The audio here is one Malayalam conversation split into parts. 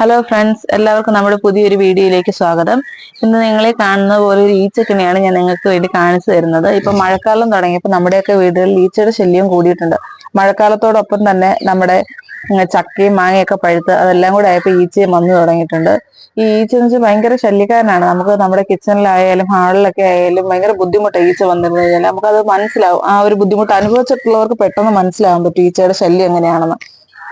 ഹലോ ഫ്രണ്ട്സ് എല്ലാവർക്കും നമ്മുടെ പുതിയൊരു വീഡിയോയിലേക്ക് സ്വാഗതം. ഇന്ന് നിങ്ങളെ കാണുന്ന പോലെ ഒരു ഈച്ചക്കിനെയാണ് ഞാൻ നിങ്ങൾക്ക് വേണ്ടി കാണിച്ചു തരുന്നത്. ഇപ്പൊ മഴക്കാലം തുടങ്ങിയപ്പോൾ നമ്മുടെയൊക്കെ വീടുകളിൽ ഈച്ചയുടെ ശല്യം കൂടിയിട്ടുണ്ട്. മഴക്കാലത്തോടൊപ്പം തന്നെ നമ്മുടെ ചക്കയും മാങ്ങയൊക്കെ പഴുത്ത് അതെല്ലാം കൂടെ ആയപ്പോൾ ഈച്ചയും വന്നു തുടങ്ങിയിട്ടുണ്ട്. ഈ ഈച്ച എന്ന് വെച്ചാൽ ഭയങ്കര ശല്യക്കാരനാണ്. നമുക്ക് നമ്മുടെ കിച്ചണിലായാലും ഹാളിലൊക്കെ ആയാലും ഭയങ്കര ബുദ്ധിമുട്ടാണ് ഈച്ച വന്നിരുന്നു കഴിഞ്ഞാൽ നമുക്കത് മനസ്സിലാവും. ആ ഒരു ബുദ്ധിമുട്ട് അനുഭവിച്ചിട്ടുള്ളവർക്ക് പെട്ടെന്ന് മനസ്സിലാവാൻ പറ്റും ഈച്ചയുടെ ശല്യം എങ്ങനെയാണെന്ന്.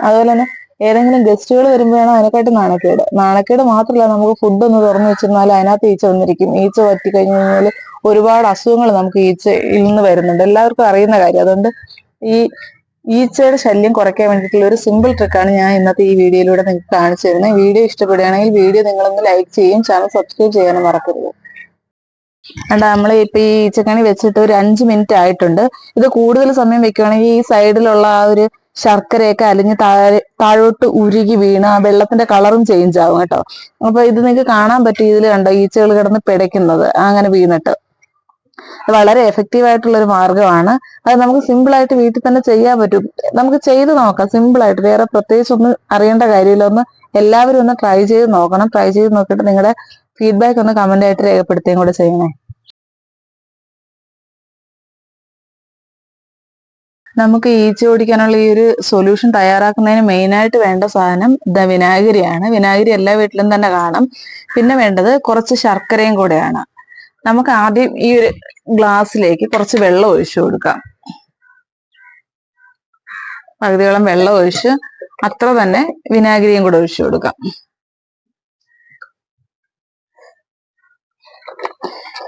അതുപോലെ തന്നെ ഏതെങ്കിലും ഗസ്റ്റുകൾ വരുമ്പോഴാണ് അതിനെക്കാട്ടി നാണക്കേട്. നാണക്കേട് മാത്രമല്ല നമുക്ക് ഫുഡ് ഒന്ന് തുറന്നു വെച്ചിരുന്നാൽ അതിനകത്ത് ഈച്ച വന്നിരിക്കും. ഈച്ച പറ്റി കഴിഞ്ഞു കഴിഞ്ഞാൽ ഒരുപാട് അസുഖങ്ങൾ നമുക്ക് ഈച്ചയിൽ നിന്ന് വരുന്നുണ്ട്. എല്ലാവർക്കും അറിയുന്ന കാര്യം. അതുകൊണ്ട് ഈ ഈച്ചയുടെ ശല്യം കുറയ്ക്കാൻ വേണ്ടിയിട്ടുള്ള ഒരു സിമ്പിൾ ട്രിക്കാണ് ഞാൻ ഇന്നത്തെ ഈ വീഡിയോയിലൂടെ നിങ്ങൾക്ക് കാണിച്ചു തരുന്നത്. വീഡിയോ ഇഷ്ടപ്പെടുകയാണെങ്കിൽ വീഡിയോ നിങ്ങളൊന്ന് ലൈക്ക് ചെയ്യും ചാനൽ സബ്സ്ക്രൈബ് ചെയ്യാനും മറക്കരുത്. അണ്ട നമ്മൾ ഇപ്പൊ ഈ ഈച്ചക്കണി വെച്ചിട്ട് ഒരു അഞ്ച് മിനിറ്റ് ആയിട്ടുണ്ട്. ഇത് കൂടുതൽ സമയം വെക്കുകയാണെങ്കിൽ ഈ സൈഡിലുള്ള ആ ഒരു ശർക്കരയൊക്കെ അലിഞ്ഞ് താഴെ താഴോട്ട് ഉരുകി വീണ് ആ വെള്ളത്തിന്റെ കളറും ചേഞ്ച് ആവും കേട്ടോ. അപ്പൊ ഇത് നിങ്ങൾക്ക് കാണാൻ പറ്റും ഇതിൽ കണ്ടോ ഈച്ചകൾ കിടന്ന് പിടയ്ക്കുന്നത്? അങ്ങനെ വീണിട്ട്. വളരെ എഫക്റ്റീവ് ആയിട്ടുള്ള ഒരു മാർഗമാണ് അത് നമുക്ക് സിമ്പിൾ ആയിട്ട് വീട്ടിൽ തന്നെ ചെയ്യാൻ പറ്റും. നമുക്ക് ചെയ്ത് നോക്കാം. സിമ്പിൾ ആയിട്ട്. വേറെ പ്രത്യേകിച്ച് ഒന്നും അറിയേണ്ട കാര്യമില്ല. ഒന്ന് എല്ലാവരും ഒന്ന് ട്രൈ ചെയ്ത് നോക്കണം. ട്രൈ ചെയ്ത് നോക്കിയിട്ട് നിങ്ങളുടെ ഫീഡ്ബാക്ക് ഒന്ന് കമന്റ് ആയിട്ട് രേഖപ്പെടുത്തുകയും കൂടെ ചെയ്യണേ. നമുക്ക് ഈച്ച ഓടിക്കാനുള്ള ഈ ഒരു സൊല്യൂഷൻ തയ്യാറാക്കുന്നതിന് മെയിൻ ആയിട്ട് വേണ്ട സാധനം ദ വിനാഗിരിയാണ്. വിനാഗിരി എല്ലാ വീട്ടിലും തന്നെ കാണും. പിന്നെ വേണ്ടത് കുറച്ച് ശർക്കരയും കൂടെയാണ്. നമുക്ക് ആദ്യം ഈ ഒരു ഗ്ലാസ്സിലേക്ക് കുറച്ച് വെള്ളം ഒഴിച്ചു കൊടുക്കാം. പകുതിയോളം വെള്ളം ഒഴിച്ച് അത്ര തന്നെ വിനാഗിരിയും കൂടെ ഒഴിച്ചു കൊടുക്കാം.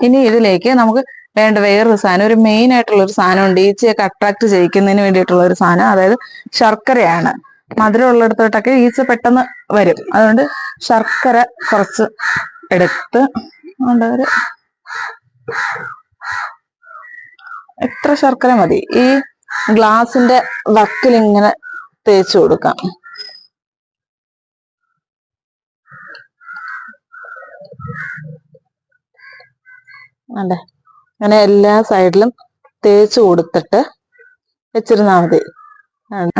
ഇനി ഇതിലേക്ക് നമുക്ക് വേണ്ട വേറൊരു സാധനം. ഒരു മെയിൻ ആയിട്ടുള്ള ഒരു സാധനം ഉണ്ട്. ഈച്ചയൊക്കെ അട്രാക്ട് ചെയ്യിക്കുന്നതിന് വേണ്ടിയിട്ടുള്ള ഒരു സാധനം. അതായത് ശർക്കരയാണ്. മധുരം ഉള്ളിടത്തോട്ടൊക്കെ ഈച്ച പെട്ടെന്ന് വരും. അതുകൊണ്ട് ശർക്കര കുറച്ച് എടുത്ത് ഒരു എത്ര ശർക്കര മതി? ഈ ഗ്ലാസിന്റെ വക്കിൽ ഇങ്ങനെ തേച്ചു കൊടുക്കാം. അതെ. അങ്ങനെ എല്ലാ സൈഡിലും തേച്ച് കൊടുത്തിട്ട് വെച്ചിരുന്നാൽ മതി.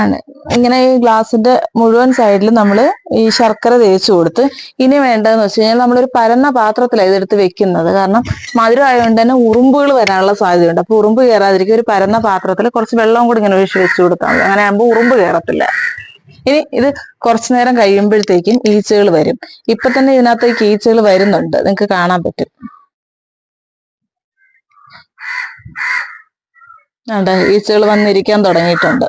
ആണ്. ഇങ്ങനെ ഈ ഗ്ലാസിന്റെ മുഴുവൻ സൈഡിലും നമ്മൾ ഈ ശർക്കര തേച്ച് കൊടുത്ത് ഇനി വേണ്ടതെന്ന് വെച്ച് കഴിഞ്ഞാൽ നമ്മളൊരു പരന്ന പാത്രത്തിലാണ് ഇതെടുത്ത് വെക്കുന്നത്. കാരണം മധുരം ആയതുകൊണ്ട് തന്നെ ഉറുമ്പുകൾ വരാനുള്ള സാധ്യതയുണ്ട്. അപ്പൊ ഉറുമ്പ് കയറാതിരിക്കും ഒരു പരന്ന പാത്രത്തിൽ കുറച്ച് വെള്ളം കൂടി ഇങ്ങനെ ഒഴിച്ച് വെച്ച് കൊടുത്താൽ മതി. അങ്ങനെ ആകുമ്പോൾ ഉറുമ്പ് കയറത്തില്ല ഇനി ഇത് കുറച്ചു നേരം കഴിയുമ്പോഴത്തേക്കും ഈച്ചകൾ വരും. ഇപ്പൊ തന്നെ ഇതിനകത്തേക്ക് ഈച്ചകൾ വരുന്നുണ്ട്. നിങ്ങൾക്ക് കാണാൻ പറ്റും. അതെ ഈച്ചകൾ വന്നിരിക്കാൻ തുടങ്ങിയിട്ടുണ്ട്.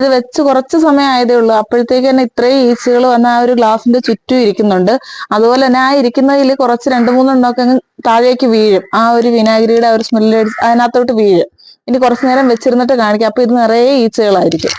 ഇത് വെച്ച് കുറച്ച് സമയം ആയതേ ഉള്ളൂ. അപ്പോഴത്തേക്ക് തന്നെ ഇത്രയും ഈച്ചകൾ വന്ന് ആ ഒരു ഗ്ലാസിന്റെ ചുറ്റും ഇരിക്കുന്നുണ്ട്. അതുപോലെ തന്നെ ആ ഇരിക്കുന്നതിൽ കുറച്ച് രണ്ട് മൂന്നെണ്ണമൊക്കെ താഴേക്ക് വീഴും. ആ ഒരു വിനാഗിരിയുടെ ആ ഒരു സ്മെല്ല് അതിനകത്തോട്ട് വീഴും. ഇനി കുറച്ചു നേരം വെച്ചിരുന്നിട്ട് കാണിക്കാം. അപ്പൊ ഇത് നിറയെ ഈച്ചകളായിരിക്കും.